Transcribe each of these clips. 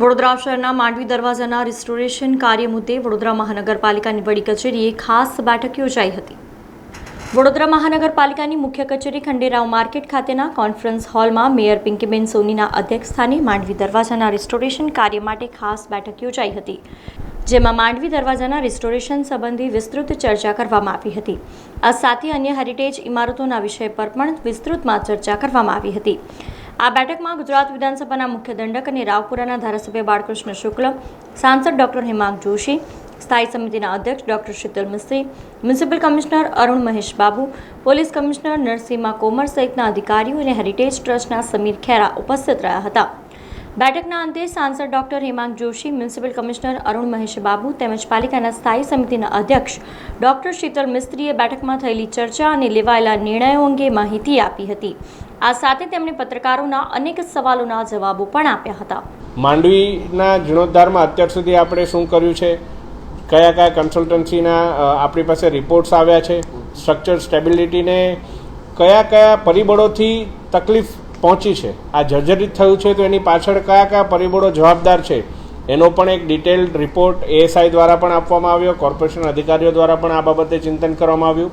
વડોદરા શહેરના માંડવી દરવાજાના રિસ્ટોરેશન કાર્ય મુદ્દે વડોદરા મહાનગરપાલિકાની વડી કચેરીએ ખાસ બેઠક યોજાઈ હતી. વડોદરા મહાનગરપાલિકાની મુખ્ય કચેરી ખંડેરાવ માર્કેટ ખાતેના કોન્ફરન્સ હોલમાં મેયર પિંકીબેન સોનીના અધ્યક્ષસ્થાને માંડવી દરવાજાના રિસ્ટોરેશન કાર્ય માટે ખાસ બેઠક યોજાઈ હતી, જેમાં માંડવી દરવાજાના રિસ્ટોરેશન સંબંધી વિસ્તૃત ચર્ચા કરવામાં આવી હતી. આ સાથે અન્ય હેરિટેજ ઇમારતોના વિષય પર પણ વિસ્તૃતમાં ચર્ચા કરવામાં આવી હતી. આ બેઠકમાં ગુજરાત વિધાનસભાના મુખ્ય દંડક અને રાવપુરાના ધારાસભ્ય બાળકૃષ્ણ શુક્લ, સાંસદ ડોક્ટર હેમાંગ જોશી, સ્થાયી સમિતિના અધ્યક્ષ doctor Sheetal Mistry, municipal commissioner Arun Mahesh Babu, police commissioner Narasimha Komar સહિતના અધિકારીઓ અને હેરિટેજ ટ્રસ્ટના સમીર ખેરા ઉપસ્થિત રહ્યા હતા. બેઠકના અંતે સાંસદ doctor Hemang Joshi, municipal commissioner Arun Mahesh Babu તેમજ પાલિકાના સ્થાયી સમિતિના અધ્યક્ષ ડોક્ટર શીતલ મિસ્ત્રીએ બેઠકમાં થયેલી ચર્ચા અને લેવાયેલા નિર્ણયો અંગે માહિતી આપી હતી. આ સાથે તેમણે પત્રકારોના અનેક સવાલોના જવાબો પણ આપ્યા હતા. માંડવીના જીર્ણોદ્ધારમાં અત્યાર સુધી આપણે શું કર્યું છે? કયા કયા કન્સલ્ટન્સીના આપણી પાસે રિપોર્ટ્સ આવ્યા છે? સ્ટ્રક્ચર સ્ટેબિલિટીને કયા કયા પરિબળોથી તકલીફ પહોંચી છે? આ જર્જરિત થયું છે તો એની પાછળ કયા કયા પરિબળો જવાબદાર છે? એનો પણ એક ડિટેલ્ડ રિપોર્ટ એએસઆઈ દ્વારા પણ આપવામાં આવ્યો કોર્પોરેશન અધિકારીઓ દ્વારા પણ આ બાબતે ચિંતન કરવામાં આવ્યું.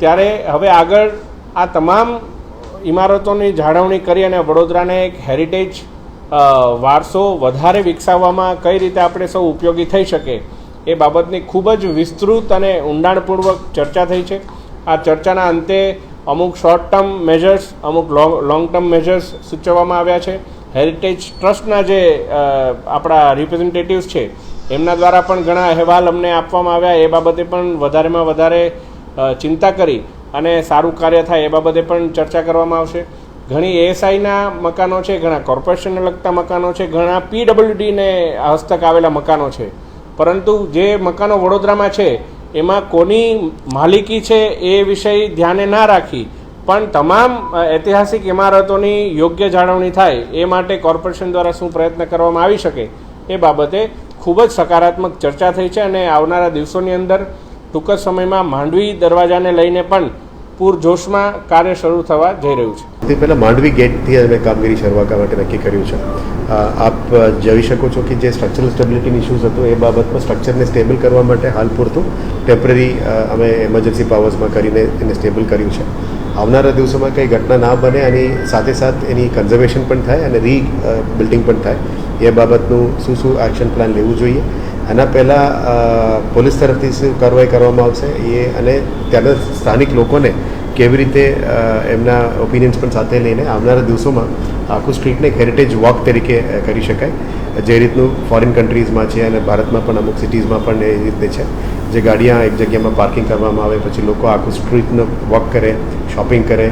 ત્યારે હવે આગળ આ તમામ ઇમારતોની જાળવણી કરી અને વડોદરાને એક હેરિટેજ વારસો વધારે વિકસાવવામાં કઈ રીતે આપણે સૌ ઉપયોગી થઈ શકે એ બાબતની ખૂબ જ વિસ્તૃત અને ઊંડાણપૂર્વક ચર્ચા થઈ છે. આ ચર્ચાના અંતે અમુક શોર્ટ ટર્મ મેજર્સ અમુક લોંગ લોંગ ટર્મ મેજર્સ સૂચવવામાં આવ્યા છે. હેરિટેજ ટ્રસ્ટના જે આપણા રિપ્રેઝેન્ટેટિવ્સ છે, એમના દ્વારા પણ ઘણા અહેવાલ અમને આપવામાં આવ્યા. એ બાબતે પણ વધારેમાં વધારે ચિંતા કરી. અને સારું કાર્ય થાય એ બાબતે પણ ચર્ચા કરવામાં આવશે. ઘણી એએસઆઈના મકાનો છે, ઘણા કોર્પોરેશનને લગતા મકાનો છે, ઘણા પીડબ્લ્યુડીને હસ્તક આવેલા મકાનો છે. પરંતુ જે મકાનો વડોદરામાં છે, એમાં કોની માલિકી છે એ વિષય ધ્યાને ના રાખી, પણ તમામ ઐતિહાસિક ઇમારતોની યોગ્ય જાળવણી થાય એ માટે કોર્પોરેશન દ્વારા શું પ્રયત્ન કરવામાં આવી શકે એ બાબતે ખૂબ જ સકારાત્મક ચર્ચા થઈ છે અને આવનારા દિવસોની અંદર ટૂંક જ સમયમાં માંડવી દરવાજાને લઈને પણ પૂરજોશમાં કાર્ય શરૂ થવા જઈ રહ્યું છે. તે પહેલાં માંડવી ગેટથી અમે કામગીરી શરૂ કરવા માટે નક્કી કર્યું છે. આપ જોઈ શકો છો કે જે સ્ટ્રક્ચરલ સ્ટેબિલિટીની ઇશ્યુઝ હતો એ બાબતમાં સ્ટ્રક્ચરને સ્ટેબલ કરવા માટે હાલ પૂરતું ટેમ્પરરી અમે એમરજન્સી પાવર્સમાં કરીને એને સ્ટેબલ કર્યું છે. આવનારા દિવસોમાં કંઈ ઘટના ના બને અને સાથે સાથ એની કન્ઝર્વેશન પણ થાય અને રી બિલ્ડિંગ પણ થાય. એ બાબતનું શું શું એક્શન પ્લાન લેવું જોઈએ? આના પહેલાં પોલીસ તરફથી શું કાર્યવાહી કરવામાં આવશે એ અને ત્યાંના સ્થાનિક લોકોને કેવી રીતે એમના ઓપિનિયન્સ પણ સાથે લઈને આવનારા દિવસોમાં આખું સ્ટ્રીટને હેરિટેજ વોક તરીકે કરી શકાય. જે રીતનું ફોરેન કન્ટ્રીઝમાં છે અને ભારતમાં પણ અમુક સિટીઝમાં પણ એ રીતે છે. જે ગાડીਆਂ એક જગ્યામાં પાર્કિંગ કરવામાં આવે, પછી લોકો આખું સ્ટ્રીટનો વોક કરે શોપિંગ કરે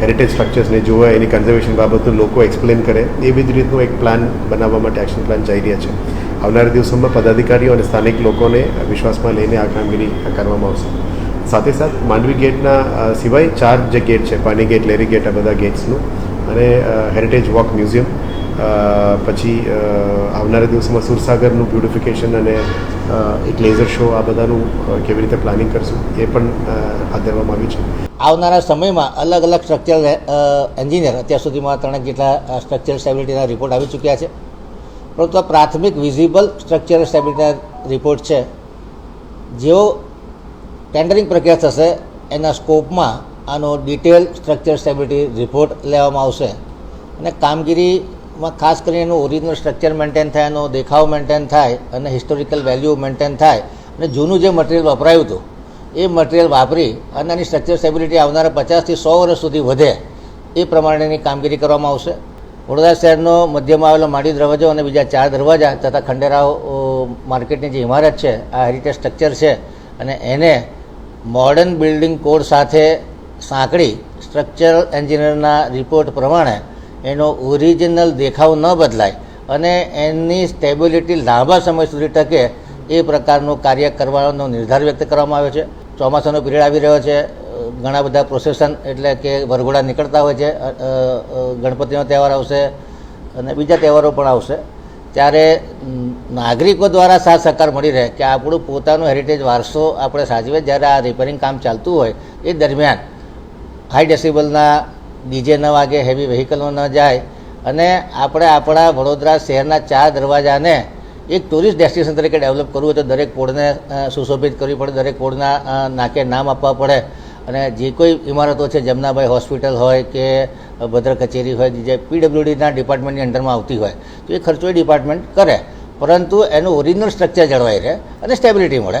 હેરિટેજ સ્ટ્રક્ચર્સને જોવે, એની કન્ઝર્વેશન બાબતનું લોકો એક્સપ્લેન કરે, એવી જ રીતનું એક પ્લાન બનાવવા માટે એક્શન પ્લાન જઈ રહ્યા છે. આવનારા દિવસોમાં પદાધિકારીઓ અને સ્થાનિક લોકોને વિશ્વાસમાં લઈને આ કામગીરી કરવામાં આવશે. સાથે સાથે માંડવી ગેટના સિવાય ચાર જે ગેટ છે, પાણી ગેટ, લેરી ગેટ, આ બધા ગેટ્સનું, અને હેરિટેજ વોક મ્યુઝિયમ પછી આવનારા દિવસોમાં સુરસાગરનું બ્યુટિફિકેશન અને એક લેઝર શો આ બધાનું કેવી રીતે પ્લાનિંગ કરશું, એ પણ હાથ ધરવામાં આવ્યું છે. આવનારા સમયમાં અલગ અલગ સ્ટ્રક્ચરલ એન્જિનિયર અત્યાર સુધીમાં ત્રણેક જેટલા સ્ટ્રક્ચરલ સ્ટેબિલિટીના રિપોર્ટ આવી ચૂક્યા છે. પરંતુ આ પ્રાથમિક વિઝિબલ સ્ટ્રક્ચરલ સ્ટેબિલિટીના રિપોર્ટ છે. જેઓ ટેન્ડરિંગ પ્રક્રિયા થશે, એના સ્કોપમાં આનો ડિટેલ સ્ટ્રક્ચર સ્ટેબિલિટી રિપોર્ટ લેવામાં આવશે. અને કામગીરીમાં ખાસ કરીને એનું ઓરિજિનલ સ્ટ્રક્ચર મેન્ટેન થાય, એનો દેખાવ મેન્ટેન થાય, અને હિસ્ટોરિકલ વેલ્યુ મેન્ટેન થાય, અને જૂનું જે મટીરિયલ વપરાયું હતું, એ મટીરિયલ વાપરી અને એની સ્ટ્રક્ચર સ્ટેબિલિટી આવનારા પચાસથી સો વર્ષ સુધી વધે, એ પ્રમાણેની કામગીરી કરવામાં આવશે. વડોદરા શહેરનો મધ્યમાં આવેલો માડી દરવાજો અને બીજા ચાર દરવાજા તથા ખંડેરાવ માર્કેટની જે ઇમારત છે, આ હેરિટેજ સ્ટ્રક્ચર છે, અને એને મોડર્ન બિલ્ડિંગ કોડ સાથે સાંકળી સ્ટ્રક્ચરલ એન્જિનિયરના રિપોર્ટ પ્રમાણે એનો ઓરિજિનલ દેખાવ ન બદલાય અને એની સ્ટેબિલિટી લાંબા સમય સુધી ટકે એ પ્રકારનું કાર્ય કરવાનો નિર્ધાર વ્યક્ત કરવામાં આવ્યો છે. ચોમાસાનો પીરિયડ આવી રહ્યો છે. ઘણા બધા પ્રોસેસન એટલે કે વરઘોડા નીકળતા હોય છે. ગણપતિનો તહેવાર આવશે અને બીજા તહેવારો પણ આવશે. ત્યારે નાગરિકો દ્વારા સાથ સહકાર મળી રહે કે આપણું પોતાનું હેરિટેજ વારસો આપણે સાચવે જ્યારે આ રિપેરિંગ કામ ચાલતું હોય, એ દરમિયાન હાઈ ડેસિબલના ડીજે ન વાગે હેવી વ્હીકલો ન જાય. અને આપણે આપણા વડોદરા શહેરના ચાર દરવાજાને એક ટુરિસ્ટ ડેસ્ટિનેશન તરીકે ડેવલપ કરવું હોય તો દરેક પોળને સુશોભિત કરવી પડે, દરેક પોળના નાકે નામ આપવા પડે. અને જે કોઈ ઇમારતો છે, જમનાભાઈ હોસ્પિટલ હોય કે ભદ્ર કચેરી હોય, જે પીડબ્લ્યુડીના ડિપાર્ટમેન્ટની અંડરમાં આવતી હોય, તો એ ખર્ચો એ ડિપાર્ટમેન્ટ કરે. પરંતુ એનું ઓરિજિનલ સ્ટ્રક્ચર જળવાઈ રહે અને સ્ટેબિલિટી મળે.